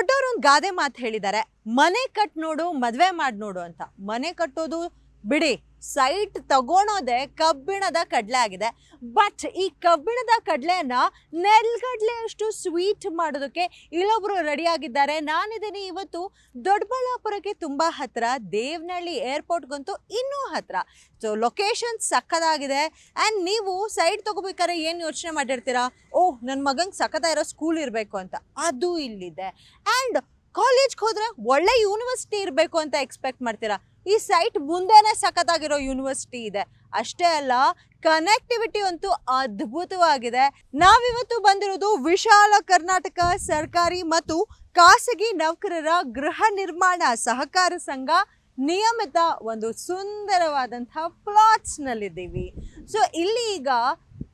ದೊಡ್ಡವರು ಒಂದು ಗಾದೆ ಮಾತು ಹೇಳಿದ್ದಾರೆ ಮನೆ ಕಟ್ ನೋಡು ಮದ್ವೆ ಮಾಡಿ ನೋಡು ಅಂತ. ಮನೆ ಕಟ್ಟೋದು ಬಿಡಿ, ಸೈಟ್ ತಗೊಳೋದೆ ಕಬ್ಬಿಣದ ಕಡಲೆ ಆಗಿದೆ. ಬಟ್ ಈ ಕಬ್ಬಿಣದ ಕಡಲೆಯನ್ನ ನೆಲ್ಗಡ್ಲೆ ಅಷ್ಟು ಸ್ವೀಟ್ ಮಾಡೋದಕ್ಕೆ ಇಲ್ಲೊಬ್ರು ರೆಡಿ ಆಗಿದ್ದಾರೆ. ನಾನಿದ್ದೀನಿ ಇವತ್ತು ದೊಡ್ಡಬಳ್ಳಾಪುರಕ್ಕೆ ತುಂಬಾ ಹತ್ರ, ದೇವನಹಳ್ಳಿ ಏರ್ಪೋರ್ಟ್ಗಂತೂ ಇನ್ನೂ ಹತ್ರ. ಸೊ ಲೊಕೇಶನ್ ಸಕ್ಕದಾಗಿದೆ ಆ್ಯಂಡ್ ನೀವು ಸೈಟ್ ತಗೋಬೇಕಾದ್ರೆ ಏನು ಯೋಚನೆ ಮಾಡಿರ್ತೀರಾ? ಓಹ್ ನನ್ನ ಮಗಂಗೆ ಸಖತ್ತಾಗಿರೋ ಇರೋ ಸ್ಕೂಲ್ ಇರಬೇಕು ಅಂತ. ಅದು ಇಲ್ಲಿದೆ. ಆ್ಯಂಡ್ ಕಾಲೇಜ್ಗೆ ಹೋದರೆ ಒಳ್ಳೆ ಯೂನಿವರ್ಸಿಟಿ ಇರಬೇಕು ಅಂತ ಎಕ್ಸ್ಪೆಕ್ಟ್ ಮಾಡ್ತೀರಾ? ಈ ಸೈಟ್ ಮುಂದೆನೇ ಸಖತ್ತಾಗಿರೋ ಯೂನಿವರ್ಸಿಟಿ ಇದೆ. ಅಷ್ಟೇ ಅಲ್ಲ ಕನೆಕ್ಟಿವಿಟಿ ಅಂತೂ ಅದ್ಭುತವಾಗಿದೆ. ನಾವಿವತ್ತು ಬಂದಿರೋದು ವಿಶಾಲ ಕರ್ನಾಟಕ ಸರ್ಕಾರಿ ಮತ್ತು ಖಾಸಗಿ ನೌಕರರ ಗೃಹ ನಿರ್ಮಾಣ ಸಹಕಾರ ಸಂಘ. ನಿಯಮಿತ ಒಂದು ಸುಂದರವಾದಂತಹ ಪ್ಲಾಟ್ಸ್ನಲ್ಲಿದ್ದೀವಿ ಸೊ ಇಲ್ಲಿ ಈಗ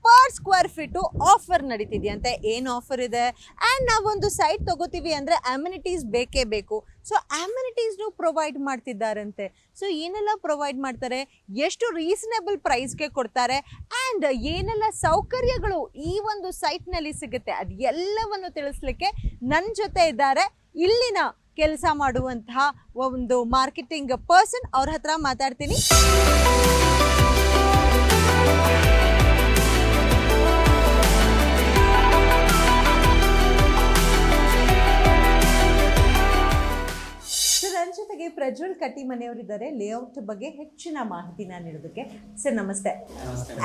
ಪರ್ ಸ್ಕ್ವೇರ್ ಫೀಟು ಆಫರ್ ನಡೀತಿದೆಯಂತೆ. ಏನು ಆಫರ್ ಇದೆ? ಆ್ಯಂಡ್ ನಾವೊಂದು ಸೈಟ್ ತಗೋತೀವಿ ಅಂದರೆ ಅಮ್ಯುನಿಟೀಸ್ ಬೇಕೇ ಬೇಕು. ಸೊ ಅಮ್ಯುನಿಟೀಸ್ನು ಪ್ರೊವೈಡ್ ಮಾಡ್ತಿದ್ದಾರಂತೆ. ಸೊ ಏನೆಲ್ಲ ಪ್ರೊವೈಡ್ ಮಾಡ್ತಾರೆ? ಎಷ್ಟು ರೀಸನೇಬಲ್ ಪ್ರೈಸ್ಗೆ ಕೊಡ್ತಾರೆ? ಆ್ಯಂಡ್ ಏನೆಲ್ಲ ಸೌಕರ್ಯಗಳು ಈ ಒಂದು ಸೈಟ್ನಲ್ಲಿ ಸಿಗುತ್ತೆ? ಅದು ಎಲ್ಲವನ್ನು ತಿಳಿಸ್ಲಿಕ್ಕೆ ನನ್ನ ಜೊತೆ ಇದ್ದಾರೆ. ಇಲ್ಲಿನ ಕೆಲಸ ಮಾಡುವಂತಹ ಒಂದು ಮಾರ್ಕೆಟಿಂಗ್ ಪರ್ಸನ್ ಅವ್ರ ಹತ್ರ ಮಾತಾಡ್ತೀನಿ. ಜೊತೆಗೆ ಪ್ರಜ್ವಲ್ ಕಟ್ಟಿ ಮನೆಯವರಿದ್ದಾರೆ. ಲೇಔಟ್ ಬಗ್ಗೆ ಹೆಚ್ಚಿನ ಮಾಹಿತಿನ ನೀಡೋದಕ್ಕೆ. ಸರ್ ನಮಸ್ತೆ.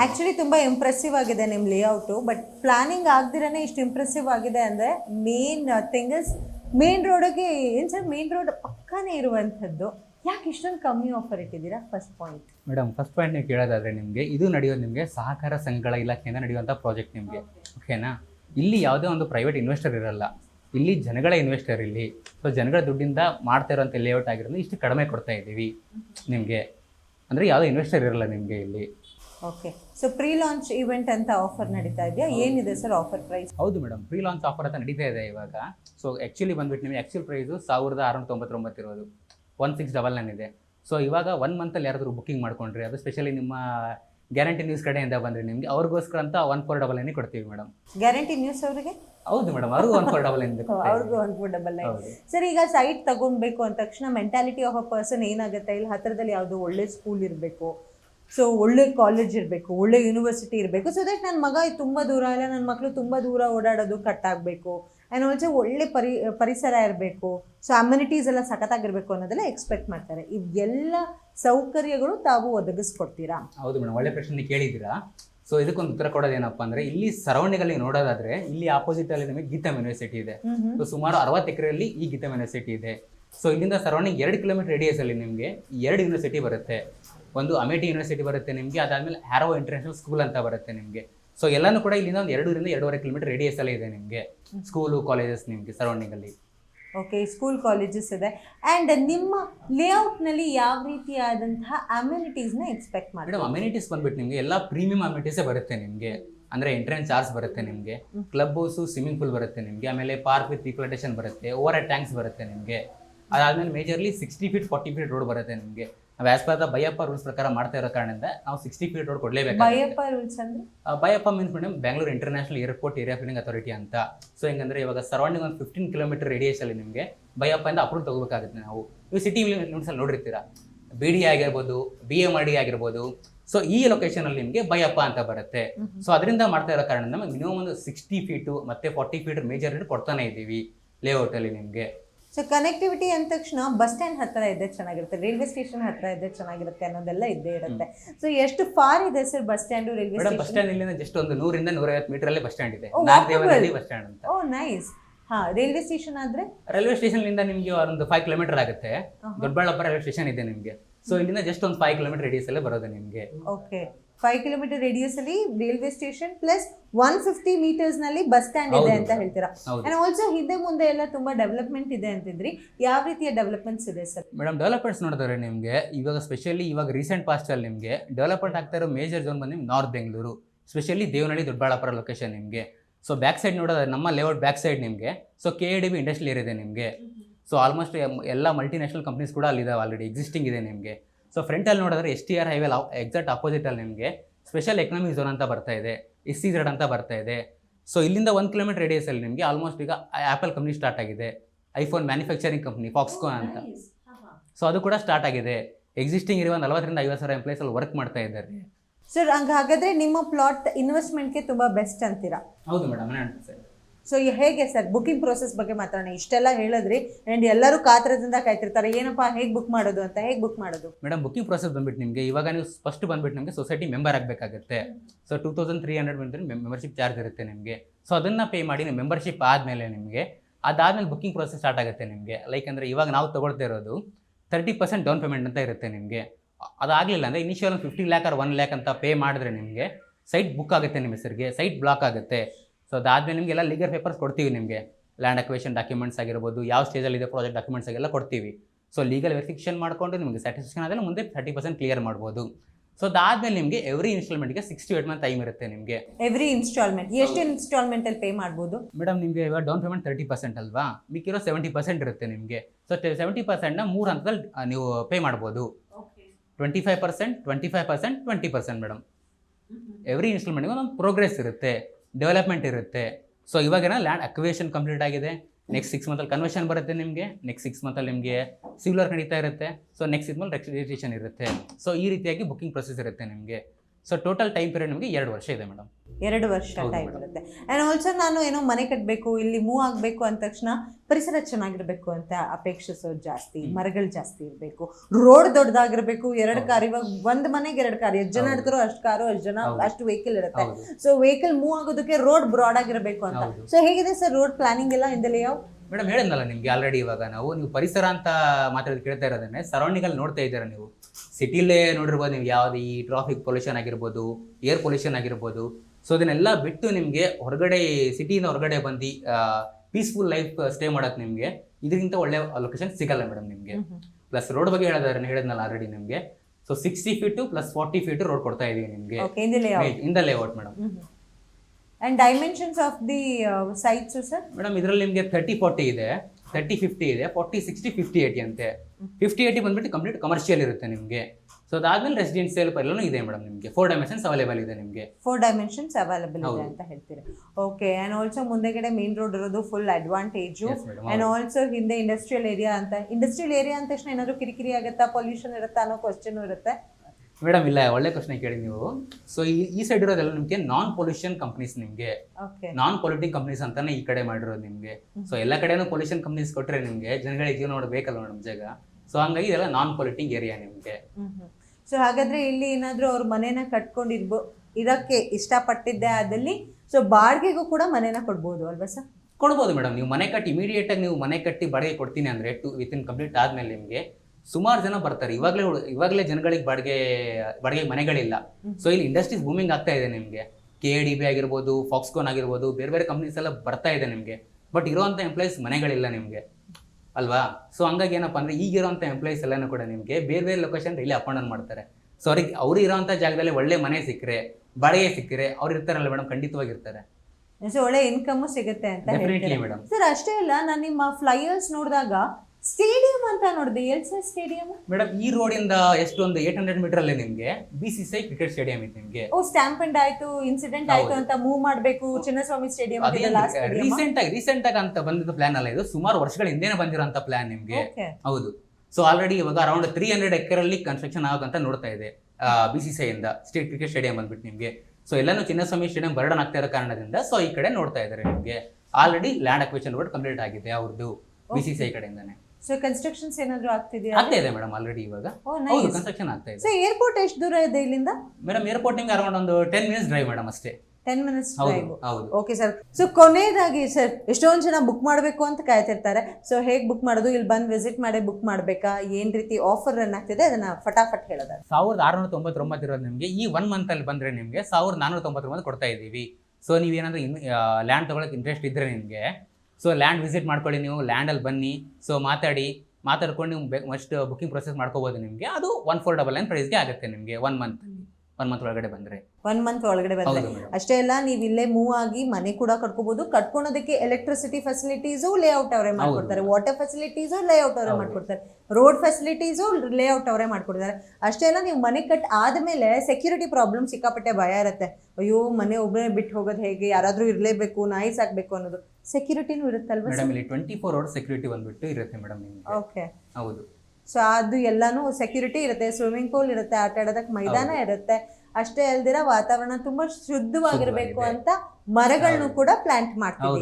ಆ್ಯಕ್ಚುಲಿ ತುಂಬ ಇಂಪ್ರೆಸಿವ್ ಆಗಿದೆ ನಿಮ್ಮ ಲೇಔಟು ಬಟ್ ಪ್ಲಾನಿಂಗ್ ಆಗದಿರೇ ಇಷ್ಟು ಇಂಪ್ರೆಸಿವ್ ಆಗಿದೆ ಅಂದರೆ ಮೇನ್ ಥಿಂಗಸ್ ಮೇನ್ ರೋಡಿಗೆ ಏನು ಸರ್ ಮೇನ್ ರೋಡ್ ಪಕ್ಕನೇ ಇರುವಂಥದ್ದು. ಯಾಕೆ ಇಷ್ಟೊಂದು ಕಮ್ಮಿ offer ಇಟ್ಟಿದ್ದೀರಾ? First point madam first point ನೀವು ಕೇಳೋದಾದ್ರೆ ನಿಮಗೆ ಇದು ನಡೆಯೋದು ನಿಮಗೆ ಸಹಕಾರ ಸಂಘಗಳ ಇಲಾಖೆಯಿಂದ ನಡೆಯುವಂಥ ಪ್ರಾಜೆಕ್ಟ್ ನಿಮಗೆ. ಓಕೆನಾ ಇಲ್ಲಿ ಯಾವುದೇ ಒಂದು ಪ್ರೈವೇಟ್ ಇನ್ವೆಸ್ಟರ್ ಇರಲ್ಲ. ಇಲ್ಲಿ ಜನಗಳ ಇನ್ವೆಸ್ಟರ್ ಇಲ್ಲಿ. ಸೊ ಜನಗಳ ದುಡ್ಡಿಂದ ಮಾಡ್ತಾ ಇರೋಂಥ ಲೇಔಟ್ ಆಗಿರೋದು ಇಷ್ಟು ಕಡಿಮೆ ಕೊಡ್ತಾ ಇದ್ದೀವಿ ನಿಮಗೆ. ಅಂದರೆ ಯಾವುದೋ ಇನ್ವೆಸ್ಟರ್ ಇರಲ್ಲ ನಿಮಗೆ ಇಲ್ಲಿ. Okay so pre launch event ಅಂತ ಆಫರ್ ನಡೀತಾ ಇದೆಯಾ? ಏನಿದೆ ಸರ್ ಆಫರ್ ಪ್ರೈಸ್ ಹೌದು ಮೇಡಮ್ ಪ್ರೀ ಲಾಂಚ್ ಆಫರ್ ಅಂತ ನಡೀತಾ ಇದೆ ಇವಾಗ. ಸೊ ಆ್ಯಕ್ಚುಲಿ ಬಂದ್ಬಿಟ್ಟು ನಿಮಗೆ ಆ್ಯಕ್ಚುಲ್ ಪ್ರೈಸು ಸಾವಿರದ ಆರುನೂರ ತೊಂಬತ್ತೊಂಬತ್ತು ಇರೋದು. ಒನ್ ಸಿಕ್ಸ್ ಡಬಲ್ ನೈನ್ ಇದೆ. ಸೊ ಇವಾಗ ಒನ್ ಮಂತಲ್ಲಿ ಯಾರಾದರೂ ಬುಕ್ಕಿಂಗ್ ಮಾಡ್ಕೊಂಡ್ರಿ ಅದು ಸ್ಪೆಷಲಿ ನಿಮ್ಮ ಗ್ಯಾರಂಟಿ ನ್ಯೂಸ್ ಕಡೆಯಿಂದ ಬಂದರೆ ನಿಮಗೆ ಅವ್ರಿಗೋಸ್ಕರ ಅಂತ ಒನ್ ಫೋರ್ ಡಬಲ್ ಏನೇ ಕೊಡ್ತೀವಿ ಮೇಡಮ್ ಗ್ಯಾರಂಟಿ ನ್ಯೂಸ್ ಅವರಿಗೆ? ಹೌದು ಮೇಡಮ್ ಅವ್ರಿಗೂ ಒನ್ ಫೋರ್ ಡಬಲ್ ನೈನ್ ಅವ್ರಿಗೂ ಅನ್ಫೋರ್ಡಬಲ್ ಡಬಲ್ ಸರ್ ಈಗ ಸೈಟ್ ತಗೊಬೇಕು ಅಂದ ತಕ್ಷಣ ಮೆಂಟಾಲಿಟಿ ಆಫ್ ಅ ಪರ್ಸನ್ ಏನಾಗುತ್ತೆ? ಇಲ್ಲಿ ಹತ್ರದಲ್ಲಿ ಯಾವುದೋ ಒಳ್ಳೆ ಸ್ಕೂಲ್ ಇರಬೇಕು ಸೊ ಒಳ್ಳೆ ಕಾಲೇಜ್ ಇರಬೇಕು ಒಳ್ಳೆ ಯೂನಿವರ್ಸಿಟಿ ಇರಬೇಕು. ಸೊ ದಟ್ ನನ್ನ ಮಗ ತುಂಬ ದೂರ ಇಲ್ಲ ನನ್ನ ಮಕ್ಕಳು ತುಂಬ ದೂರ ಓಡಾಡೋದು ಕಟ್ ಆಗಬೇಕು. ಆ್ಯಂಡ್ ಆಲ್ಸೋ ಒಳ್ಳೆ ಪರಿ ಪರಿಸರ ಇರಬೇಕು. ಸೊ ಅಮ್ಯುನಿಟೀಸ್ ಎಲ್ಲ ಸಖತ್ತಾಗಿರಬೇಕು ಅನ್ನೋದೆಲ್ಲ ಎಕ್ಸ್ಪೆಕ್ಟ್ ಮಾಡ್ತಾರೆ. ಇವೆಲ್ಲ ಸೌಕರ್ಯಗಳು ತಾವು ಒದಗಿಸ್ಕೊಡ್ತೀರಾ? ಹೌದು ಮೇಡಮ್ ಒಳ್ಳೆ ಪ್ರಶ್ನೆ ಕೇಳಿದ್ದೀರಾ? ಸೊ ಇದಕ್ಕೊಂದು ಉತ್ತರ ಕೊಡೋದೇನಪ್ಪ ಅಂದ್ರೆ ಇಲ್ಲಿ ಸರೌಂಡಿಂಗಲ್ಲಿ ನೋಡೋದಾದ್ರೆ ಇಲ್ಲಿ ಆಪೋಸಿಟ್ ಅಲ್ಲಿ ನಿಮಗೆ ಗೀತಾ ಯೂನಿವರ್ಸಿಟಿ ಇದೆ. ಸೊ ಸುಮಾರು ಅರವತ್ತು ಎಕರೆಯಲ್ಲಿ ಈ ಗೀತಾ ಯೂನಿವರ್ಸಿಟಿ ಇದೆ. ಸೊ ಇಲ್ಲಿಂದ ಸರೌಂಡಿಂಗ್ ಎರಡು ಕಿಲೋಮೀಟರ್ ರೇಡಿಯಸ್ ಅಲ್ಲಿ ನಿಮಗೆ ಎರಡು ಯೂನಿವರ್ಸಿಟಿ ಬರುತ್ತೆ. ಒಂದು ಅಮೇಟಿ ಯೂನಿವರ್ಸಿಟಿ ಬರುತ್ತೆ ನಿಮಗೆ ಅದಾದ್ಮೇಲೆ ಹ್ಯಾರೋ ಇಂಟರ್ನ್ಯಾಷನಲ್ ಸ್ಕೂಲ್ ಅಂತ ಬರುತ್ತೆ ನಿಮಗೆ. ಸೊ ಎಲ್ಲಾನು ಕೂಡ ಇಲ್ಲಿಂದ ಒಂದು ಎರಡರಿಂದ ಎರಡೂವರೆ ಕಿಲೋಮೀಟರ್ ರೇಡಿಯಸ್ ಅಲ್ಲಿ ಇದೆ ನಿಮಗೆ. ಸ್ಕೂಲು ಕಾಲೇಜಸ್ ನಿಮಗೆ ಸರೌಂಡಿಂಗ್ ಅಲ್ಲಿ. ಓಕೆ ಸ್ಕೂಲ್ ಕಾಲೇಜಸ್ ಇದೆ. ಆ್ಯಂಡ್ ನಿಮ್ಮ ಲೇಔಟ್ನಲ್ಲಿ ಯಾವ ರೀತಿಯಾದಂತಹ ನ ಎಕ್ಸ್ಪೆಕ್ಟ್ ಮಾಡಿ ಮೇಡಮ್ ಅಮ್ಯುನಿಟೀಸ್ ಬಂದ್ಬಿಟ್ಟು ನಿಮಗೆ ಎಲ್ಲ ಪ್ರೀಮಿಯಂ ಅಮ್ಯುನಿಟೀಸೇ ಬರುತ್ತೆ ನಿಮಗೆ. ಅಂದರೆ ಎಂಟ್ರೆನ್ಸ್ ಚಾರ್ಜ್ ಬರುತ್ತೆ ನಿಮಗೆ. ಕ್ಲಬ್ ಹೌಸು ಸ್ವಿಮ್ಮಿಂಗ್ ಪೂಲ್ ಬರುತ್ತೆ ನಿಮಗೆ. ಆಮೇಲೆ ಪಾರ್ಕ್ ವಿತ್ ರಿಕ್ಲಟೇಷನ್ ಬರುತ್ತೆ. ಓವರ್ ಟ್ಯಾಂಕ್ಸ್ ಬರುತ್ತೆ ನಿಮಗೆ. ಅದಾದ್ಮೇಲೆ majorly sixty feet forty feet road ಬರುತ್ತೆ ನಿಮಗೆ. As per the BIAPPA rules ಪ್ರಕಾರ ಮಾಡ್ತಾ ಇರೋ ಕಾರಣದಿಂದ ನಾವು ಸಿಕ್ಸ್ಟಿ ಫೀಟ್ ರೋಡ್ ಕೊಡಲೇಬೇಕು ಬಯಪ್ಪ ರೂಲ್ಸ್ ಅಂದ್ರೆ? BIAPPA means madam Bengaluru international airport area filling authority ಅಂತ. ಸೊ ಹೆಂಗಂದ್ರೆ ಇವಾಗ ಸರೌಂಡಿಂಗ್ ಒಂದು ಫಿಫ್ಟೀನ್ ಕಿಲೋಮೀಟರ್ ರೇಡಿಯಸ್ ಅಲ್ಲಿ ನಿಮಗೆ ಬೈಯಪ್ಪ ಇಂದ ಅಪ್ರೂವ್ ತಗೋಬೇಕಾಗುತ್ತೆ ನಾವು. ನೀವು ಸಿಟಿ ಲಿಮಿಟ್ಸ್ ಅಲ್ಲಿ ನೋಡಿರ್ತೀರಾ? ಬಿ ಡಿ ಆಗಿರ್ಬೋದು ಬಿ ಎಂ ಆರ್ ಡಿ ಆಗಿರ್ಬೋದು. ಸೊ ಈ ಲೊಕೇಶನ್ ಅಲ್ಲಿ ನಿಮಗೆ ಬೈಯಪ್ಪ ಅಂತ ಬರುತ್ತೆ. ಸೊ ಅದರಿಂದ ಮಾಡ್ತಾ ಇರೋ ಕಾರಣ ನಮಗೆ ಮಿನಿಮಮ್ ಒಂದು ಸಿಕ್ಸ್ಟಿ ಫೀಟು ಮತ್ತೆ ಫಾರ್ಟಿ ಫೀಟ್ ಮೇಜರ್ ರೇಟ್ ಕೊಡ್ತಾನೆ ಇದ್ದೀವಿ ಲೇಔಟ್ ಅಲ್ಲಿ ನಿಮಗೆ. ಸೊ ಕನೆಕ್ಟಿವಿಟಿ ಅಂದ ತಕ್ಷಣ ಬಸ್ ಸ್ಟ್ಯಾಂಡ್ ಹತ್ರ ಇದ್ದರೆ ಚೆನ್ನಾಗಿರುತ್ತೆ. ರೈಲ್ವೆ ಸ್ಟೇಷನ್ ಹತ್ರ ಇದ್ದರೆ ಚೆನ್ನಾಗಿರುತ್ತೆ ಅನ್ನೋದೆಲ್ಲ ಇದ್ದೇ ಇರುತ್ತೆ. ಸೊ ಎಷ್ಟು ಫಾರ್ ಇದೆ sir bus stand railway madam bus stand ಇಲ್ಲಿಂದ ಜಸ್ಟ್ ಒಂದು ನೂರಿಂದ ನೂರೈವತ್ತು ಮೀಟರ್ ಅಲ್ಲಿ ಬಸ್ ಸ್ಟ್ಯಾಂಡ್ ಇದೆ ನಾಗದೇವನಹಳ್ಳಿ ಬಸ್ ಸ್ಟ್ಯಾಂಡ್ ಅಂತ. ಓ ನೈಸ್ ಹಾ ರೈಲ್ವೆ ಸ್ಟೇಷನ್ ಆದ್ರೆ? ರೈಲ್ವೆ ಸ್ಟೇಷನ್ ಇಂದ ನಿಮಗೆ ಒಂದು ಫೈವ್ ಕಿಲೋಮೀಟರ್ ಆಗುತ್ತೆ. ದೊಡ್ಡಬಳ್ಳಾಪುರ ರೈಲ್ವೆ ಸ್ಟೇಷನ್ ಇದೆ ನಿಮಗೆ. ಸೊ ಇಲ್ಲಿಂದ ಜಸ್ಟ್ ಒಂದು ಫೈವ್ ಕಿಲೋಮೀಟರ್ ರೇಡಿಯಸ್ ಅಲ್ಲೇ ಬರೋದು ನಿಮಗೆ. ಓಕೆ ಫೈವ್ ಕಿಲೋಮೀಟರ್ ರೇಡಿಯಸ್ ಅಲ್ಲಿ railway station plus one fifty ಮೀಟರ್ಸ್ನಲ್ಲಿ bus stand ಇದೆ ಅಂತ ಹೇಳ್ತೀರಾ? ಅಂಡ್ ಆಲ್ಸೋ ಹಿಂದೆ ಮುಂದೆ ಎಲ್ಲ ತುಂಬಾ ಡೆವಲಪ್ಮೆಂಟ್ ಇದೆ ಅಂತಿದ್ರಿ. ಯಾವ ರೀತಿಯ ಡೆವಲಪ್ಮೆಂಟ್ಸ್ ಇದೆ ಸರ್? ಮೇಡಮ್ ಡೆವಲಪ್ಮೆಂಟ್ಸ್ ನೋಡಿದ್ರೆ ನಿಮಗೆ ಇವಾಗ ಸ್ಪೆಷಲಿ ಇವಾಗ ರೀಸೆಂಟ್ ಪಾಸ್ಟ್ ಅಲ್ಲಿ ನಿಮಗೆ ಡೆವಲಪ್ಮೆಂಟ್ ಆಗ್ತಾ ಇರೋ ಮೇಜರ್ ಝೋನ್ ಬಂದು north Bengaluru specially Devanahalli Doddaballapur location ನಿಮಗೆ. ಸೊ ಬ್ಯಾಕ್ ಸೈಡ್ ನೋಡೋದ್ರೆ ನಮ್ಮ ಲೇಔಟ್ ಬ್ಯಾಕ್ ಸೈಡ್ ನಿಮಗೆ. So K A D B industrial ಇದೆ ನಿಮಗೆ. ಸೊ ಆಲ್ಮೋಸ್ಟ್ ಎಲ್ಲ ಮಲ್ಟಿನ್ಯಾಷನಲ್ ಕಂಪ್ನೀಸ್ ಕೂಡ ಅಲ್ಲಿದ್ದಾವೆ ಆಲ್ರೆಡಿ ಎಕ್ಸಿಸ್ಟಿಂಗ್ ಇದೆ ನಿಮಗೆ. ಸೊ ಫ್ರಂಟಲ್ಲಿ ನೋಡಿದ್ರೆ ಎಸ್ ಟಿ ಆರ್ ಹೈವೇಲ್ ಎಕ್ಸಾಕ್ಟ್ ಅಪೋಸಿಟಲ್ಲಿ ನಿಮಗೆ ಸ್ಪೆಷಲ್ ಎಕನಾಮಿಕ್ ಝೋನ್ ಅಂತ ಬರ್ತಾ ಇದೆ ಎಸ್ ಸಿ ಝೆಡ್ ಅಂತ ಬರ್ತಾ ಇದೆ. ಸೊ ಇಲ್ಲಿಂದ ಒಂದು ಕಿಲೋಮೀಟರ್ ರೇಡಿಯಸಲ್ಲಿ ನಿಮಗೆ ಆಲ್ಮೋಸ್ಟ್ ಈಗ ಆ್ಯಪಲ್ ಕಂಪ್ನಿ ಸ್ಟಾರ್ಟ್ ಆಗಿದೆ. ಐಫೋನ್ ಮ್ಯಾನುಫ್ಯಾಕ್ಚರಿಂಗ್ ಕಂಪ್ನಿ ಫಾಕ್ಸ್ಕಾನ್ ಅಂತ. ಸೊ ಅದು ಕೂಡ ಸ್ಟಾರ್ಟ್ ಆಗಿದೆ. ಎಕ್ಸಿಸ್ಟಿಂಗ್ ಇರುವ ನಲವತ್ತರಿಂದ ಐವತ್ತು ಸಾವಿರ ಎಂಪ್ಲಾಯ್ಸ್ ಅಲ್ಲಿ ವರ್ಕ್ ಮಾಡ್ತಾ ಇದ್ದಾರೆ. ಸರ್ ಹಂಗಾದ್ರೆ ನಿಮ್ಮ ಪ್ಲಾಟ್ ಇನ್ವೆಸ್ಟ್ಮೆಂಟ್ಗೆ ತುಂಬಾ ಬೆಸ್ಟ್ ಅಂತೀರಾ? ಹೌದು ಮೇಡಮ್ ಹಂಡ್ರೆಡ್ ಸೊ ಹೇಗೆ ಸರ್? ಬುಕ್ಕಿಂಗ್ ಪ್ರೋಸೆಸ್ ಬಗ್ಗೆ ಮಾತಾಡೋಣ. ಇಷ್ಟೆಲ್ಲ ಹೇಳಿದ್ರಿ. ಆ್ಯಂಡ್ ಎಲ್ಲರೂ ಕಾತರದಿಂದ ಕಾಯ್ತಿರ್ತಾರೆ. ಏನಪ್ಪಾ? ಹೇಗೆ ಬುಕ್ ಮಾಡೋದು ಅಂತ? ಹೇಗೆ ಬುಕ್ ಮಾಡೋದು? ಮೇಡಮ್ ಬುಕ್ಕಿಂಗ್ ಪ್ರೋಸೆಸ್ ಬಂದ್ಬಿಟ್ಟು ನಿಮಗೆ ಇವಾಗ ನೀವು ಫಸ್ಟ್ ಬಂದ್ಬಿಟ್ಟು ನಿಮಗೆ society member ಆಗಬೇಕಾಗುತ್ತೆ. So two thousand three hundred ಬಂದರೆ ಮೆಂಬರ್ಶಿಪ್ ಚಾರ್ಜ್ ಇರುತ್ತೆ ನಿಮಗೆ. ಸೊ ಅದನ್ನು ಪೇ ಮಾಡಿ ನೀವು ಮೆಂಬರ್ಶಿಪ್ ಆದಮೇಲೆ ನಿಮಗೆ ಅದಾದಮೇಲೆ ಬುಕಿಂಗ್ ಪ್ರೋಸೆಸ್ ಸ್ಟಾರ್ಟ್ ಆಗುತ್ತೆ ನಿಮಗೆ. ಲೈಕ್ ಅಂದರೆ ಇವಾಗ ನಾವು ತೊಗೊಳ್ತಾ ಇರೋದು ತರ್ಟಿ ಪರ್ಸೆಂಟ್ ಡೌನ್ ಪೇಮೆಂಟ್ ಅಂತ ಇರುತ್ತೆ ನಿಮಗೆ. ಅದಾಗಲಿಲ್ಲ ಅಂದರೆ initial fifty lakh or one lakh ಅಂತ ಪೇ ಮಾಡಿದ್ರೆ ನಿಮಗೆ ಸೈಟ್ ಬುಕ್ ಆಗುತ್ತೆ ನಿಮ್ಮ ಹೆಸರಿಗೆ. ಸೈಟ್ ಬ್ಲಾಕ್ ಆಗುತ್ತೆ. ಸೊ ಅದಾದಮೇಲೆ ನಿಮಗೆ ಎಲ್ಲ ಲೀಗಲ್ ಪೇಪರ್ಸ್ ಕೊಡ್ತೀವಿ ನಿಮಗೆ. ಲ್ಯಾಂಡ್ ಅಕ್ವೇಷನ್ ಡಾಕ್ಯುಮೆಂಟ್ಸ್ ಆಗಿರ್ಬೋದು ಯಾವ ಸ್ಟೇಜಲ್ಲಿ ಇದೆ ಪ್ರಾಜೆಕ್ಟ್ ಡಾಕ್ಯುಮೆಂಟ್ಸ್ ಆಗೆಲ್ಲ ಕೊಡ್ತೀವಿ. ಸೊ ಲೀಗಲ್ ವೆರಿಫಿಕೇಷನ್ ಮಾಡಿಕೊಂಡು ನಿಮಗೆ ಸ್ಯಾಟಿಸ್ಫ್ಯಾಕ್ಷನ್ ಆದರೆ ಮುಂದೆ ತರ್ಟಿ ಪರ್ಸೆಂಟ್ ಕ್ಲಿಯರ್ ಮಾಡ್ಬೋದು. ಸೊ ಅದಾದಮೇಲೆ ನಿಮಗೆ ಎವ್ರಿ ಇನ್ಸ್ಟಾಲ್ಮೆಂಟ್ಗೆ ಸಿಕ್ಸ್ಟಿ ಏಟ್ ಮಂತ್ ಟೈಮ್ ಇರುತ್ತೆ ನಿಮಗೆ. ಎವ್ರಿ ಇನ್ಸ್ಟಾಲ್ಮೆಂಟ್ ಎಷ್ಟು ಇನ್ಸ್ಟಾಲ್ಮೆಂಟ್ ಅಲ್ಲಿ ಪೇ ಮಾಡ್ಬೋದು? ಮೇಡಮ್ ನಿಮಗೆ ಇವಾಗ ಡೌನ್ ಪೇಮೆಂಟ್ ತರ್ಟಿ ಪರ್ಸೆಂಟ್ ಅಲ್ವಾ? ಮಿಕ್ಕಿರೋ ಸೆವೆಂಟಿ ಪರ್ಸೆಂಟ್ ಇರುತ್ತೆ ನಿಮಗೆ. ಸೊ ಸೆವೆಂಟಿ ಪರ್ಸೆಂಟ್ನ ಮೂರು ಹಂತದಲ್ಲಿ ನೀವು ಪೇ ಮಾಡ್ಬೋದು. Twenty five percent twenty five percent twenty percent madam every ಇನ್ಸ್ಟಾಲ್ಮೆಂಟ್ಗೆ ಒಂದು ಪ್ರೋಗ್ರೆಸ್ ಇರುತ್ತೆ. ಡೆವಲಪ್ಮೆಂಟ್ ಇರುತ್ತೆ. ಸೊ ಇವಾಗೇನ ಲ್ಯಾಂಡ್ ಅಕ್ವೇಷನ್ ಕಂಪ್ಲೀಟ್ ಆಗಿದೆ. ನೆಕ್ಸ್ಟ್ ಸಿಕ್ಸ್ ಮಂತಲ್ಲಿ ಕನ್ವರ್ಷನ್ ಬರುತ್ತೆ ನಿಮಗೆ. ನೆಕ್ಸ್ಟ್ ಸಿಕ್ಸ್ ಮಂತಲ್ಲಿ ನಿಮಗೆ ಸಿವಿಲರ್ ನಡೀತಾ ಇರುತ್ತೆ. ಸೊ ನೆಕ್ಸ್ಟ್ ಸಿಕ್ಸ್ ಮಂತ್ ಇರುತ್ತೆ. ಸೊ ಈ ರೀತಿಯಾಗಿ ಬುಕಿಂಗ್ ಪ್ರೊಸೆಸ್ ಇರುತ್ತೆ ನಿಮಗೆ. ಸೊ ಟೋಟಲ್ ಟೈಮ್ ಪೀರಿಯಡ್ ನಿಮಗೆ ಎರಡು ವರ್ಷ ಇದೆ ಮೇಡಮ್ ಎರಡು ವರ್ಷ ಟೈಮ್ ಇರುತ್ತೆ. ಆ್ಯಂಡ್ ಆಲ್ಸೋ ನಾನು ಏನೋ ಮನೆ ಕಟ್ಟಬೇಕು ಇಲ್ಲಿ ಮೂವ್ ಆಗಬೇಕು ಅಂದ ತಕ್ಷಣ ಪರಿಸರ ಚೆನ್ನಾಗಿರಬೇಕು ಅಂತ ಅಪೇಕ್ಷಿಸೋದು ಜಾಸ್ತಿ ಮರಗಳು ಜಾಸ್ತಿ ಇರಬೇಕು. ರೋಡ್ ದೊಡ್ಡದಾಗಿರಬೇಕು ಎರಡು. ಕಾರ್ ಇವಾಗ ಒಂದು ಮನೆಗೆ ಎರಡು ಕಾರ್ ಎಷ್ಟು ಜನ ಇಡ್ತಾರೋ ಅಷ್ಟು ಕಾರು ಅಷ್ಟು ಜನ. ಅಷ್ಟು ವೆಹಿಕಲ್ ಇರುತ್ತೆ. ಸೊ ವೆಹಿಕಲ್ ಮೂವ್ ಆಗೋದಕ್ಕೆ ರೋಡ್ ಬ್ರಾಡ್ ಆಗಿರಬೇಕು ಅಂತ. ಸೊ ಹೇಗಿದೆ ಸರ್ ರೋಡ್ ಪ್ಲಾನಿಂಗ್ ಎಲ್ಲ ಇಂದ ಲೇಔಟ್ ಮೇಡಮ್ ಹೇಳಿದ್ನಲ್ಲ ನಿಮ್ಗೆ ಆಲ್ರೆಡಿ ಇವಾಗ ನಾವು ನೀವು ಪರಿಸರ ಅಂತ ಮಾತಾಡೋದು ಕೇಳ್ತಾ ಇರೋದನ್ನೇ ಸರೌಂಡಿಂಗ್ ಅಲ್ಲಿ ನೋಡ್ತಾ ಇದ್ದೀರಾ ನೀವು? ಸಿಟಿಲೇ ನೋಡಿರ್ಬೋದು ನೀವು ಯಾವ್ದು ಈ ಟ್ರಾಫಿಕ್ ಪೊಲ್ಯೂಷನ್ ಆಗಿರ್ಬೋದು ಏರ್ ಪೊಲ್ಯೂಷನ್ ಆಗಿರ್ಬೋದು ಸೊ ಇದನ್ನೆಲ್ಲ ಬಿಟ್ಟು ನಿಮಗೆ ಹೊರಗಡೆ ಸಿಟಿಯಿಂದ ಹೊರಗಡೆ ಬಂದು ಪೀಸ್ಫುಲ್ ಲೈಫ್ ಸ್ಟೇ ಮಾಡೋಕೆ ನಿಮಗೆ ಇದಕ್ಕಿಂತ ಒಳ್ಳೆ ಲೊಕೇಶನ್ ಸಿಗಲ್ಲ ಮೇಡಮ್ ನಿಮಗೆ. ಪ್ಲಸ್ ರೋಡ್ ಬಗ್ಗೆ ಹೇಳೋದಾದ್ರೆ ಹೇಳಿದ್ನಲ್ಲ ಆಲ್ರೆಡಿ ನಿಮಗೆ. So sixty feet plus forty feet road ಕೊಡ್ತಾ ಇದೀವಿ ನಿಮಗೆ. ಇಂದ layout madam and dimensions of the sites sir madam ಇದರಲ್ಲಿ ನಿಮಗೆ ತರ್ಟಿ ಫಾರ್ಟಿ ಇದೆ. ತರ್ಟಿ ಫಿಫ್ಟಿ ಇದೆ. ಫಾರ್ಟಿ ಸಿಕ್ಸ್ಟಿ ಫಿಫ್ಟಿ ಏಯ್ಟಿ ಅಂತೆ. ಫಿಫ್ಟಿ ಏಯ್ಟಿ ಬಂದ್ಬಿಟ್ಟು ಕಂಪ್ಲೀಟ್ ಕಮರ್ಷಿಯಲ್ ಇರುತ್ತೆ ನಿಮಗೆ. ಸೊ ಅದಾದ್ಮೇಲೆ ರೆಸಿಡೆನ್ಸಿಯಲ್ ಪರಿಲೂ ಇದೆ ಮೇಡಮ್ ನಿಮಗೆ. ಫೋರ್ ಡೈಮೆನ್ಷನ್ಸ್ ಅವೈಲೇಬಲ್ ಇದೆ ನಿಮಗೆ. ಫೋರ್ ಡೈಮೆನ್ಷನ್ಸ್ ಅವೈಲೇಬಲ್ ಇದೆ ಅಂತ ಹೇಳ್ತೀರಾ. ಓಕೆ ಆ್ಯಂಡ್ ಆಲ್ಸೋ ಮುಂದೆಗಡೆ ಮೇನ್ ರೋಡ್ ಇರೋದು ಫುಲ್ ಅಡ್ವಾಂಟೇಜು ಆ್ಯಂಡ್ ಆಲ್ಸೋ ಹಿಂದೆ. ಇಂಡಸ್ಟ್ರಿಯಲ್ ಏರಿಯಾ ಅಂತ. ಇಂಡಸ್ಟ್ರಿಯಲ್ ಏರಿಯಾ ಅಂತ ತಕ್ಷಣ ಏನಾದ್ರು ಕಿರಿಕಿರಿ ಆಗುತ್ತಾ ಪೊಲ್ಯೂಷನ್ ಇರುತ್ತಾ ಅನ್ನೋ ಕ್ವಶನ್ ಇರುತ್ತೆ. ಮೇಡಮ್ ಇಲ್ಲ ಒಳ್ಳೆ ಕ್ವಶನ್ ಕೇಳಿ ನೀವು. ಸೊ ಈ ಸೈಡ್ ಇರೋದೆಲ್ಲ ನಿಮಗೆ ನಾನ್ ಪೊಲ್ಯೂಷನ್ ಕಂಪ್ನೀಸ್ ನಿಮಗೆ. ನಾನ್ ಪೊಲ್ಯೂಟಿಂಗ್ ಕಂಪ್ನೀಸ್ ಅಂತಾನೆ ಈ ಕಡೆ ಮಾಡಿರೋದು ನಿಮಗೆ. ಸೊ ಎಲ್ಲ ಕಡೆನೂ ಪೊಲ್ಯೂಷನ್ ಕಂಪ್ನೀಸ್ ಕೊಟ್ಟರೆ ನಿಮಗೆ ಜನಗಳಿಗೆ ಜೀವನ ನೋಡಬೇಕಲ್ಲ ಮೇಡಮ್ ಜಾಗ? ಸೊ ಹಂಗಾಗಿ ಇದೆಲ್ಲ ನಾನ್ ಪೊಲ್ಯೂಟಿಂಗ್ ಏರಿಯಾ ನಿಮಗೆ ಸೊ ಹಾಗಾದ್ರೆ ಇಲ್ಲಿ ಏನಾದರೂ ಅವ್ರ ಮನೇನ ಕಟ್ಕೊಂಡಿರ್ಬೋ ಇರೋಕ್ಕೆ ಇಷ್ಟಪಟ್ಟಿದ್ದೆ ಆದಲ್ಲಿ ಸೊ ಬಾಡಿಗೆಗೂ ಕೂಡ ಮನೇನ ಕೊಡ್ಬೋದು ಅಲ್ವಾ ಸರ್ ಕೊಡ್ಬೋದು ಮೇಡಮ್ ನೀವು ಮನೆ ಕಟ್ಟಿ ಇಮಿಡಿಯೇಟ್ ಆಗಿ ನೀವು ಮನೆ ಕಟ್ಟಿ ಬಾಡಿಗೆ ಕೊಡ್ತೀನಿ ಅಂದ್ರೆ ಟು ವಿತ್ ಇನ್ ಕಂಪ್ಲೀಟ್ ಆದಮೇಲೆ ನಿಮಗೆ ಸುಮಾರು ಜನ ಬರ್ತಾರೆ. ಇವಾಗಲೇ ಇವಾಗಲೇ ಜನಗಳಿಗೆ ಬಾಡಿಗೆ ಬಾಡಿಗೆ ಮನೆಗಳಿಲ್ಲ. ಸೊ ಇಲ್ಲಿ ಇಂಡಸ್ಟ್ರೀಸ್ ಬೂಮಿಂಗ್ ಆಗ್ತಾ ಇದೆ ನಿಮಗೆ. ಕೆ ಡಿ ಬಿ ಆಗಿರ್ಬೋದು ಫಾಕ್ಸ್ಕಾನ್ ಆಗಿರ್ಬೋದು ಬೇರೆ ಬೇರೆ ಕಂಪ್ನೀಸ್ ಎಲ್ಲ ಬರ್ತಾ ಇದೆ ನಿಮಗೆ. ಬಟ್ ಇರೋವಂಥ ಎಂಪ್ಲಾಯೀಸ್ ಮನೆಗಳಿಲ್ಲ ನಿಮಗೆ. ಅಲ್ವಾ? ಸೊ ಹಂಗಾಗಿ ಏನಪ್ಪ ಅಂದ್ರೆ ಈಗಿರೋಂಥ ಎಂಪ್ಲಾಯೀಸ್ ಎಲ್ಲನೂ ಕೂಡ ನಿಮಗೆ ಬೇರೆ ಬೇರೆ ಲೊಕೇಶನ್ ಇಲ್ಲಿ ಅಪ್ ಡೌನ್ ಮಾಡ್ತಾರೆ. ಸೊ ಅವ್ರಿಗೆ ಅವ್ರು ಇರೋಂಥ ಜಾಗದಲ್ಲಿ ಒಳ್ಳೆ ಮನೆ ಸಿಕ್ಕರೆ ಬಾಡಿಗೆ ಸಿಕ್ಕರೆ ಅವ್ರು ಇರ್ತಾರಲ್ಲ ಮೇಡಮ್ ಖಂಡಿತವಾಗಿರ್ತಾರೆ. ಒಳ್ಳೆ ಇನ್ಕಮ್ ಸಿಗುತ್ತೆ ಅಂತ ಡೆಫಿನೆಟ್ಲಿ ಮೇಡಮ್ ಸರ್ ಅಷ್ಟೇ ಅಲ್ಲ ನಾನು ನಿಮ್ಮ ಫ್ಲೈಯರ್ಸ್ ನೋಡಿದಾಗ ಸ್ಟೇಡಿಯಂ ಅಂತ ನೋಡಿದೆ ಎಲ್ ಸರ್ ಸ್ಟೇಡಿಯಂ? ಮೇಡಮ್ ಈ ರೋಡಿಂದ ಎಷ್ಟೊಂದು ಏಟ್ ಹಂಡ್ರೆಡ್ ಮೀಟರ್ ಅಲ್ಲಿ ನಿಮಗೆ ಬಿ ಸಿ ಕ್ರಿಕೆಟ್ ಸ್ಟೇಡಿಯಂ ಇದೆ ನಿಮಗೆ. ಓ ಸ್ಟ್ಯಾಂಪೆಂಡ್ ಆಯ್ತು ಇನ್ಸಿಡೆಂಟ್ ಆಯ್ತು ಅಂತ ಮೂವ್ ಮಾಡಬೇಕು ಚಿನ್ನಸ್ವಾಮಿ ಸ್ಟೇಡಿಯಂ ರೀಸೆಂಟ್ ಆಗಿ ರೀಸೆಂಟ್ ಆಗಿ ಅಂತ ಬಂದಿದ್ದ ಪ್ಲಾನ್ ಅಲ್ಲ ಇದು. ಸುಮಾರು ವರ್ಷಗಳ ಹಿಂದೆನೆ ಬಂದಿರೋಂಥ ಪ್ಲಾನ್ ನಿಮಗೆ. ಹೌದು. ಸೊ ಆಲ್ರೆಡಿ ಇವಾಗ ಅರೌಂಡ್ ತ್ರೀ ಹಂಡ್ರೆಡ್ ಅಲ್ಲಿ ಕನ್ಸ್ಟ್ರಕ್ಷನ್ ಆಗೋಂತ ನೋಡ್ತಾ ಇದೆ ಬಿ ಸಿ ಸಿ ಇಂದ ಸ್ಟೇಟ್ ಕ್ರಿಕೆಟ್ ಸ್ಟೇಡಿಯಂ ಬಂದ್ಬಿಟ್ಟು ನಿಮಗೆ. ಸೊ ಎಲ್ಲಾನು ಚಿನ್ನಸ್ವಾಮಿ ಸ್ಟೇಡಿಯಂ ಬರ್ಡನ್ ಆಗ್ತಾ ಇರೋ ಕಾರಣದಿಂದ ಸೊ ಈ ಕಡೆ ನೋಡ್ತಾ ಇದ್ದಾರೆ ನಿಮಗೆ. Already land acquisition road complete ಆಗಿದೆ ಅವ್ರದ್ದು ಬಿ ಸಿ ಕಡೆಯಿಂದಾನೆ. ಸೊ ಕನ್ಸ್ಟ್ರಕ್ಷನ್ಸ್ ಏನಾದ್ರು ಆಗ್ತಿದೆಯಾ? ಆಗ್ತಾ ಇದೆ ಮೇಡಮ್ ಆಲ್ರೆಡಿ ಇವಾಗ. ಓ ಹೌದು ನೈಸ್ ಕನ್ಸ್ಟ್ರಕ್ಷನ್ ಆಗ್ತಾ ಇದೆ. ಸೊ ಏರ್ಪೋರ್ಟ್ ಎಷ್ಟು ದೂರ ಇದೆ ಇಲ್ಲಿಂದ? ಮೇಡಮ್ ಏರ್ಪೋರ್ಟ್ ನಿಮ್ಗೆ ಅರೌಂಡ್ ಒಂದು ಟೆನ್ ಮಿನಿಟ್ಸ್ ಡ್ರೈವ್ ಮೇಡಮ್ ಅಷ್ಟೇ. ಟೆನ್ ಮಿನಿಟ್ಸ್ ಹೌದು ಡ್ರೈವ್ ಹೌದು. ಓಕೆ ಸರ್ ಸೊ ಕೊನೆಯದಾಗಿ ಸರ್ ಎಷ್ಟೊಂದು ಜನ ಬುಕ್ ಮಾಡಬೇಕು ಅಂತ ಕಾಯ್ತಿರ್ತಾರೆ. ಸೊ ಹೇಗೆ ಬುಕ್ ಮಾಡೋದು? ಇಲ್ಲಿ ಬಂದು ವಿಸಿಟ್ ಮಾಡಿ ಬುಕ್ ಮಾಡಬೇಕಾ? ಏನ್ ರೀತಿ ಆಫರ್ ರನ್ ಆಗ್ತಿದೆ? ಅದನ್ನ ಫಟಾಫಟ್ ಹೇಳೋದಾರೆ ಸಾವಿರದ ಆರುನೂರ ತೊಂಬತ್ತೊಂಬತ್ತು ಇರೋದು ನಿಮಗೆ. ಈ ಒನ್ ಮಂತ್ ಅಲ್ಲಿ ಬಂದ್ರೆ ನಿಮಗೆ ಸಾವಿರದ ನಾನ್ನೂರ ತೊಂಬತ್ತೊಂಬತ್ತು ಕೊಡ್ತಾ ಇದ್ದೀವಿ ಸೊ ನೀವೇನಾದ್ರೂ ಇನ್ ಲ್ಯಾಂಡ್ ತೊಗೊಳಕ್ಕೆ ಇಂಟ್ರೆಸ್ಟ್ ಇದ್ರೆ ನಿಮಗೆ ಸೊ ಲ್ಯಾಂಡ್ ವಿಸಿಟ್ ಮಾಡ್ಕೊಳ್ಳಿ ನೀವು ಲ್ಯಾಂಡಲ್ಲಿ ಬನ್ನಿ. ಸೊ ಮಾತಾಡಿ, ಮಾತಾಡ್ಕೊಂಡು ನೀವು ಮಸ್ಟ್ ಬುಕಿಂಗ್ ಪ್ರೊಸೆಸ್ ಮಾಡ್ಕೋಬೋದು ನಿಮಗೆ. ಅದು ಒನ್ ಫೋರ್ ಡಬಲ್ ನೈನ್ ಪ್ರೈಸ್ಗೆ ಆಗುತ್ತೆ ನಿಮಗೆ ಒನ್ ಮಂತಲ್ಲಿ ಒನ್ ಮಂತ್ ಒಳಗಡೆ ಬಂದ್ರೆ. ಒನ್ ಮಂತ್ ಒಳಗಡೆ ಬಂದ್ರೆ. ಹೌದು ಅಷ್ಟೇ ಅಲ್ಲ ನೀವು ಇಲ್ಲೇ ಮೂವ್ ಆಗಿ ಮನೆ ಕೂಡ ಕಟ್ಕೋಬಹುದು ಕಟ್ಕೊಳೋದಕ್ಕೆ ಎಲೆಕ್ಟ್ರಿಸಿಟಿ ಫೆಸಿಲಿಟೀಸ್ ಲೇಔಟ್ ಅವರೇ ಮಾಡ್ಕೊಡ್ತಾರೆ. ವಾಟರ್ ಫೆಸಿಲಿಟೀಸ್ ಲೇಔಟ್ ಅವರೇ. ಮಾಡ್ಕೊಡ್ತಾರೆ. ರೋಡ್ ಫೆಸಿಲಿಟೀಸು ಲೇಔಟ್ ಅವರೇ ಮಾಡ್ಕೊಡ್ತಾರೆ. ಅಷ್ಟೇ ಅಲ್ಲ ನೀವು ಮನೆ ಕಟ್ ಆದ್ಮೇಲೆ ಸೆಕ್ಯೂರಿಟಿ ಪ್ರಾಬ್ಲಮ್ ಸಿಕ್ಕಾಪಟ್ಟೆ ಭಯ ಇರುತ್ತೆ. ಅಯ್ಯೋ ಮನೆ ಒಬ್ಬರೇ ಬಿಟ್ಟು ಹೋಗೋದು ಹೇಗೆ? ಯಾರಾದ್ರೂ ಇರಲೇಬೇಕು ನಾಯಿ ಸಾಕ್ಬೇಕು ಅನ್ನೋದು. ಸೆಕ್ಯೂರಿಟಿನೂ ಇರುತ್ತಲ್ವಾ ಮೇಡಮ್ ಇಲ್ಲಿ ಟ್ವೆಂಟಿ ಫೋರ್ ಅವರ್ಸ್ ಸೆಕ್ಯೂರಿಟಿ ಬಂದ್ಬಿಟ್ಟು ಇರುತ್ತೆ ಮೇಡಮ್ ನಿಮ್ಗೆ. ಓಕೆ ಹೌದು. ಸೊ ಅದು ಎಲ್ಲಾನು ಸೆಕ್ಯೂರಿಟಿ ಇರುತ್ತೆ ಸ್ವಿಮ್ಮಿಂಗ್ ಪೂಲ್ ಇರುತ್ತೆ ಆಟ ಆಡೋದಕ್ಕೆ ಮೈದಾನ ಇರುತ್ತೆ. ಅಷ್ಟೇ ಅಲ್ದಿರ ವಾತಾವರಣ ತುಂಬಾ ಶುದ್ಧವಾಗಿರ್ಬೇಕು ಅಂತ ಮರಗಳನ್ನು ಕೂಡ ಪ್ಲಾಂಟ್ ಮಾಡ್ತೀವಿ.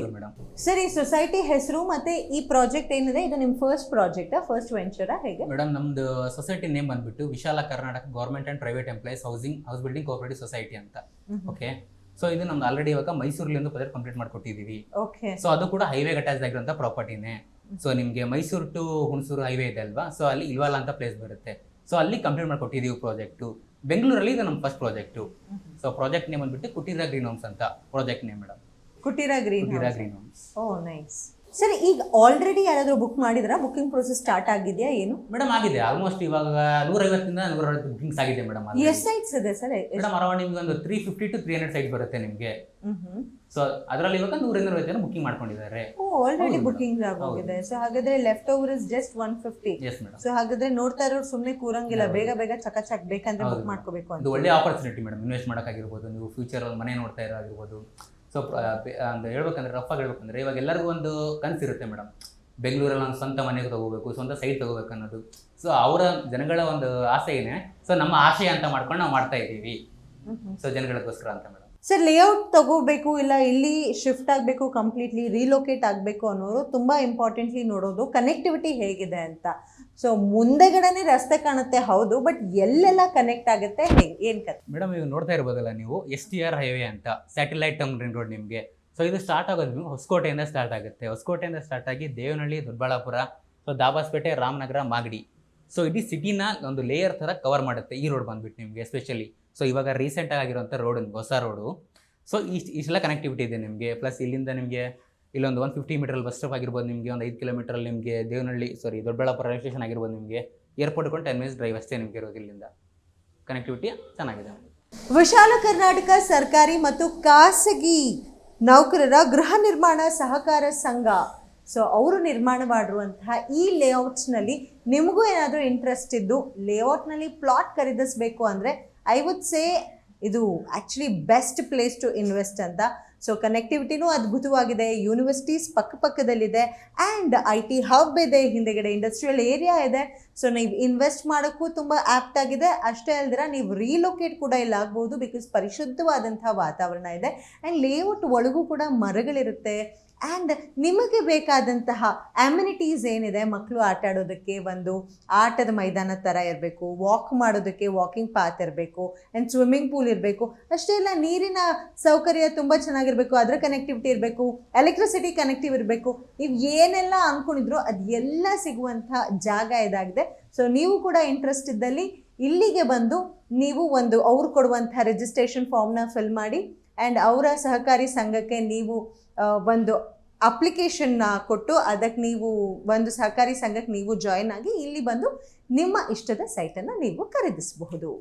ಸರಿ ಸೊಸೈಟಿ ಹೆಸರು ಮತ್ತೆ ಈ ಪ್ರಾಜೆಕ್ಟ್ ಏನಿದೆ? ಇದು ನಿಮ್ ಫಸ್ಟ್ ಪ್ರಾಜೆಕ್ಟ್ ಫಸ್ಟ್ ವೆಂಚರ್ ಹೇಗೆ? ಮೇಡಮ್ ನಮ್ದು ಸೊಸೈಟಿ ನೇಮ್ ಬಂದ್ಬಿಟ್ಟು Vishala Karnataka government and private employees housing house building cooperative society ಅಂತ. ಓಕೆ ಸೊ ಇದು ನಮ್ದು ಆಲ್ರೆಡಿ ಇವಾಗ ಮೈಸೂರಲ್ಲಿ ಒಂದು ಪ್ರಾಜೆಕ್ಟ್ ಕಂಪ್ಲೀಟ್ ಮಾಡ್ಕೊಟ್ಟಿದೀವಿ ಓಕೆ ಸೊ ಅದು ಕೂಡ ಹೈವೇ ಅಟ್ಯಾಚ್ ಆಗಿರುವಂತ ಪ್ರಾಪರ್ಟಿನೇ ಸೊ ನಿಮಗೆ ಮೈಸೂರು ಟು ಹುಣಸೂರು ಹೈವೇ ಇದೆ ಅಲ್ವಾ? ಸೊ ಅಲ್ಲಿ ಇಲ್ವಾಲ ಅಂತ ಪ್ಲೇಸ್ ಬರುತ್ತೆ. ಸೊ ಅಲ್ಲಿ ಕಂಪ್ಲೀಟ್ ಮಾಡಿಕೊಟ್ಟಿದ್ದೀವಿ ಪ್ರಾಜೆಕ್ಟು ಬೆಂಗಳೂರಲ್ಲಿ ಇದು ನಮ್ಮ first project so project name ಬಂದ್ಬಿಟ್ಟು ಕುಟೀರ ಗ್ರೀನ್ ಹೋಮ್ಸ್ ಅಂತ project name madam. Kuteera green Kuteera green homes oh nice ಸರಿ ಈಗ ಆಲ್ರೆಡಿ ಯಾರಾದರೂ ಬುಕ್ ಮಾಡಿದ್ರ? ಬುಕಿಂಗ್ ಪ್ರೋಸೆಸ್ ಸ್ಟಾರ್ಟ್ ಆಗಿದೆಯಾ ಏನು? ಮೇಡಮ್ ಆಗಿದೆ. ಆಲ್ಮೋಸ್ಟ್ ಇವಾಗ ನೂರೈವತ್ತಿಂದ ನೂರ ಬುಕಿಂಗ್ಸ್ ಆಗಿದೆ ಮೇಡಮ್ ಎಷ್ಟು ಸೈಟ್ಸ್ ಇದೆ ಸರ್? ಮೇಡಮ್ ಅರೌಂಡ್ ನಿಮ್ಗೆ ಒಂದು three fifty to three hundred site ಬರುತ್ತೆ ನಿಮಗೆ. ಸೊ ಅದರಲ್ಲಿ ಇವಾಗ ನೂರಿಂದ ನೂರ ಜನ ಬುಕಿಂಗ್ ಮಾಡ್ಕೊಂಡಿದ್ದಾರೆ. ಓ ಆಲ್ರೆಡಿ ಬುಕಿಂಗ್ ಆಗೋಗಿದೆ ಸೊ ಹಾಗಾದ್ರೆ left over is just one fifty yes madam so ಹಾಗಾದ್ರೆ ನೋಡ್ತಾ ಇರೋರು ಸುಮ್ಮನೆ ಕೂರಂಗಿಲ್ಲ. ಬೇಗ ಬೇಗ ಚಕ ಚಕ್ ಬೇಕಂದ್ರೆ ಬುಕ್. ಮಾಡ್ಕೋಬೇಕು ಅಂತ. ಒಳ್ಳೆ ಆಪರ್ಚುನಿಟಿ ಮೇಡಮ್ ಇನ್ವೆಸ್ಟ್ ಮಾಡೋಕ್ಕಾಗಿರ್ಬೋದು ನೀವು ಫ್ಯೂಚರ್ ಮನೆ ನೋಡ್ತಾ ಇರೋದಿರ್ಬೋದು ಸೊ ಅಂದ್ರೆ ಹೇಳ್ಬೇಕಂದ್ರೆ ರಫ್ ಆಗಿ ಹೇಳ್ಬೇಕಂದ್ರೆ ಇವಾಗ ಎಲ್ಲರಿಗೂ ಒಂದು ಕನ್ಸ್ ಇರುತ್ತೆ ಮೇಡಮ್ ಬೆಂಗಳೂರಲ್ಲಿ ಒಂದು ಸ್ವಂತ ಮನೆ ತಗೋಬೇಕು ಸ್ವಂತ ಸೈಟ್ ತಗೋಬೇಕು ಅನ್ನೋದು. ಸೊ ಅವರ ಜನಗಳ ಒಂದು ಆಸೆ ಏನೇ ಸೊ ನಮ್ಮ ಆಶಯ ಅಂತ ಮಾಡ್ಕೊಂಡು ನಾವು ಮಾಡ್ತಾ ಇದ್ದೀವಿ. ಸೊ ಜನಗಳಿಗೋಸ್ಕರ ಅಂತ ಸರ್ ಲೇಔಟ್ ತಗೋಬೇಕು ಇಲ್ಲ ಇಲ್ಲಿ ಶಿಫ್ಟ್ ಆಗಬೇಕು ಕಂಪ್ಲೀಟ್ಲಿ ರೀಲೊಕೇಟ್ ಆಗಬೇಕು ಅನ್ನೋರು ತುಂಬ ಇಂಪಾರ್ಟೆಂಟ್ಲಿ ನೋಡೋದು ಕನೆಕ್ಟಿವಿಟಿ ಹೇಗಿದೆ ಅಂತ. ಸೊ ಮುಂದೆಗಡೆನೇ ರಸ್ತೆ ಕಾಣುತ್ತೆ, ಹೌದು ಬಟ್ ಎಲ್ಲೆಲ್ಲ ಕನೆಕ್ಟ್ ಆಗುತ್ತೆ, ಹೇಗೆ? ಏನು ಕತೆ ಮೇಡಮ್, ಈಗ ನೋಡ್ತಾ ಇರ್ಬೋದಲ್ಲ ನೀವು, ಎಸ್ ಟಿ ಆರ್ ಹೈವೇ ಅಂತ ಸ್ಯಾಟಲೈಟ್ ಟೌನ್ ರಿಂಗ್ ರೋಡ್ ನಿಮಗೆ. ಸೊ ಇದು ಸ್ಟಾರ್ಟ್ ಆಗೋದು ನಿಮ್ಗೆ ಹೊಸಕೋಟೆಯಿಂದ ಸ್ಟಾರ್ಟ್ ಆಗುತ್ತೆ. ಹೊಸಕೋಟೆಯಿಂದ ಸ್ಟಾರ್ಟ್ ಆಗಿ ದೇವನಹಳ್ಳಿ, ದೊಡ್ಡಬಳ್ಳಾಪುರ ಸೊ ದಾಬಾಸ್ಪೇಟೆ, ರಾಮನಗರ, ಮಾಗಡಿ. ಸೊ ಇಡೀ ಸಿಟಿನ ಒಂದು ಲೇಯರ್ ಥರ ಕವರ್ ಮಾಡುತ್ತೆ ಈ ರೋಡ್ ಬಂದ್ಬಿಟ್ಟು ನಿಮಗೆ ಎಸ್ಪೆಷಲಿ ಸೊ ಇವಾಗ ರೀಸೆಂಟ್ ಆಗಿರುವಂಥ ರೋಡ್ ಹೊಸ ರೋಡು ಸೊ ಇಷ್ಟು, ಇಷ್ಟೆಲ್ಲ ಕನೆಕ್ಟಿವಿಟಿ ಇದೆ ನಿಮಗೆ. ಪ್ಲಸ್ ಇಲ್ಲಿಂದ ನಿಮಗೆ ಇಲ್ಲೊಂದು one fifty meter bus stop ಆಗಿರ್ಬೋದು ನಿಮಗೆ, ಒಂದು ಐದು ಕಿಲೋಮೀಟರಲ್ಲಿ ನಿಮಗೆ Devanahalli sorry Doddaballapur railway station ಆಗಿರ್ಬೋದು ನಿಮಗೆ. ಏರ್ಪೋರ್ಟ್ ಕೊಂಡು ಟೆನ್ ಮಿನಿಟ್ಸ್ ಡ್ರೈವ್ ಅಷ್ಟೇ ನಿಮಗೆ ಇರೋದು ಇಲ್ಲಿಂದ. ಕನೆಕ್ಟಿವಿಟಿ ಚೆನ್ನಾಗಿದೆ. ವಿಶಾಲ ಕರ್ನಾಟಕ ಸರ್ಕಾರಿ ಮತ್ತು ಖಾಸಗಿ ನೌಕರರ ಗೃಹ ನಿರ್ಮಾಣ ಸಹಕಾರ ಸಂಘ. ಸೊ ಅವರು ನಿರ್ಮಾಣ ಮಾಡಿರುವಂತಹ ಈ ಲೇಔಟ್ಸ್ನಲ್ಲಿ ನಿಮಗೂ ಏನಾದರೂ ಇಂಟ್ರೆಸ್ಟ್ ಇದ್ದು, ಲೇಔಟ್ನಲ್ಲಿ ಪ್ಲಾಟ್ ಖರೀದಿಸಬೇಕು ಅಂದರೆ ಐ ವುಡ್ ಸೇ ಇದು actually best place to invest ಅಂತ. ಸೊ ಕನೆಕ್ಟಿವಿಟಿನೂ ಅದ್ಭುತವಾಗಿದೆ ಯೂನಿವರ್ಸಿಟೀಸ್ ಪಕ್ಕಪಕ್ಕದಲ್ಲಿದೆ ಆ್ಯಂಡ್ ಐ ಟಿ ಹಬ್ ಇದೆ, ಹಿಂದೆಗಡೆ ಇಂಡಸ್ಟ್ರಿಯಲ್ ಏರಿಯಾ ಇದೆ. ಸೊ ನೀವು ಇನ್ವೆಸ್ಟ್ ಮಾಡೋಕ್ಕೂ ತುಂಬ ಆ್ಯಪ್ಟ್ ಆಗಿದೆ. ಅಷ್ಟೇ ಅಲ್ದಿರ ನೀವು ರೀಲೊಕೇಟ್ ಕೂಡ ಇಲ್ಲಿ ಆಗ್ಬೋದು ಬಿಕಾಸ್ ಪರಿಶುದ್ಧವಾದಂಥ ವಾತಾವರಣ ಇದೆ. ಆ್ಯಂಡ್ ಲೇಔಟ್ ಒಳಗೂ ಕೂಡ ಮರಗಳಿರುತ್ತೆ. ಆ್ಯಂಡ್ ನಿಮಗೆ ಬೇಕಾದಂತಹ ಅಮ್ಯುನಿಟೀಸ್ ಏನಿದೆ? ಮಕ್ಕಳು ಆಟ ಆಡೋದಕ್ಕೆ ಒಂದು ಆಟದ ಮೈದಾನ ಥರ ಇರಬೇಕು ವಾಕ್ ಮಾಡೋದಕ್ಕೆ ವಾಕಿಂಗ್ ಪಾತ್ ಇರಬೇಕು ಆ್ಯಂಡ್ ಸ್ವಿಮ್ಮಿಂಗ್ ಪೂಲ್ ಇರಬೇಕು. ಅಷ್ಟೇ ಅಲ್ಲ, ನೀರಿನ ಸೌಕರ್ಯ ತುಂಬ ಚೆನ್ನಾಗಿರಬೇಕು, ಅದರ ಕನೆಕ್ಟಿವಿಟಿ ಇರಬೇಕು ಎಲೆಕ್ಟ್ರಿಸಿಟಿ ಕನೆಕ್ಟಿವ್ ಇರಬೇಕು. ನೀವು ಏನೆಲ್ಲ ಅಂದ್ಕೊಂಡಿದ್ರು ಅದೆಲ್ಲ ಸಿಗುವಂಥ ಜಾಗ ಇದಾಗಿದೆ. ಸೊ ನೀವು ಕೂಡ ಇಂಟ್ರೆಸ್ಟ್ ಇದ್ದಲ್ಲಿ ಇಲ್ಲಿಗೆ ಬಂದು ನೀವು ಒಂದು ಅವ್ರು ಕೊಡುವಂಥ ರಿಜಿಸ್ಟ್ರೇಷನ್ ಫಾರ್ಮ್ನ ಫಿಲ್ ಮಾಡಿ ಆ್ಯಂಡ್ ಅವರ ಸಹಕಾರಿ ಸಂಘಕ್ಕೆ ನೀವು ಒಂದು ಅಪ್ಲಿಕೇಶನ್ನ ಕೊಟ್ಟು ಅದಕ್ಕೆ ನೀವು ಒಂದು ಸಹಕಾರಿ ಸಂಘಕ್ಕೆ ನೀವು ಜಾಯಿನ್ ಆಗಿ ಇಲ್ಲಿ ಬಂದು ನಿಮ್ಮ ಇಷ್ಟದ ಸೈಟನ್ನು ನೀವು ಖರೀದಿಸಬಹುದು.